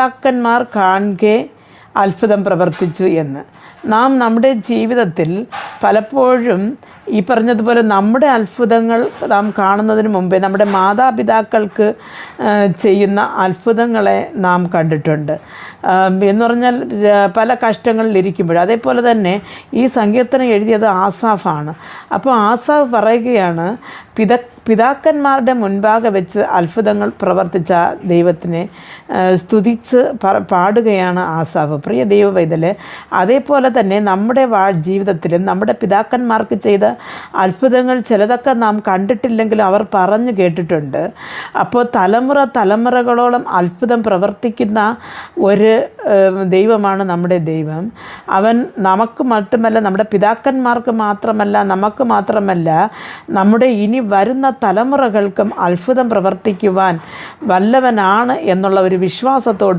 പിതാക്കന്മാർ കാണുകെ അത്ഭുതം പ്രവർത്തിച്ചു എന്ന്. നാം നമ്മുടെ ജീവിതത്തിൽ പലപ്പോഴും ഈ പറഞ്ഞതുപോലെ നമ്മുടെ അത്ഭുതങ്ങൾ നാം കാണുന്നതിന് മുമ്പേ നമ്മുടെ മാതാപിതാക്കൾക്ക് ചെയ്യുന്ന അത്ഭുതങ്ങളെ നാം കണ്ടിട്ടുണ്ട്. എന്ന് പറഞ്ഞാൽ പല കഷ്ടങ്ങളിൽ ഇരിക്കുമ്പോൾ. അതേപോലെ തന്നെ ഈ സങ്കീർത്തനം എഴുതിയത് ആസാഫാണ്. അപ്പോൾ ആസാഫ് പറയുകയാണ് പിത പിതാക്കന്മാരുടെ മുൻപാകെ വെച്ച് അത്ഭുതങ്ങൾ പ്രവർത്തിച്ച ദൈവത്തിനെ സ്തുതിച്ച് പാടുകയാണ് ആസാഫ്. പ്രിയ ദൈവവൈതൽ അതേപോലെ തന്നെ നമ്മുടെ വാ ജീവിതത്തിലും നമ്മുടെ പിതാക്കന്മാർക്ക് ചെയ്ത അത്ഭുതങ്ങൾ ചിലതൊക്കെ നാം കണ്ടിട്ടില്ലെങ്കിലും അവർ പറഞ്ഞു കേട്ടിട്ടുണ്ട്. അപ്പോൾ തലമുറ തലമുറകളോളം അത്ഭുതം പ്രവർത്തിക്കുന്ന ഒരു ദൈവമാണ് നമ്മുടെ ദൈവം. അവൻ നമുക്ക് മാത്രമല്ല നമ്മുടെ പിതാക്കന്മാർക്ക് മാത്രമല്ല നമുക്ക് മാത്രമല്ല നമ്മുടെ ഇനി വരുന്ന തലമുറകൾക്കും അത്ഭുതം പ്രവർത്തിക്കുവാൻ വല്ലവനാണ് എന്നുള്ള ഒരു വിശ്വാസത്തോട്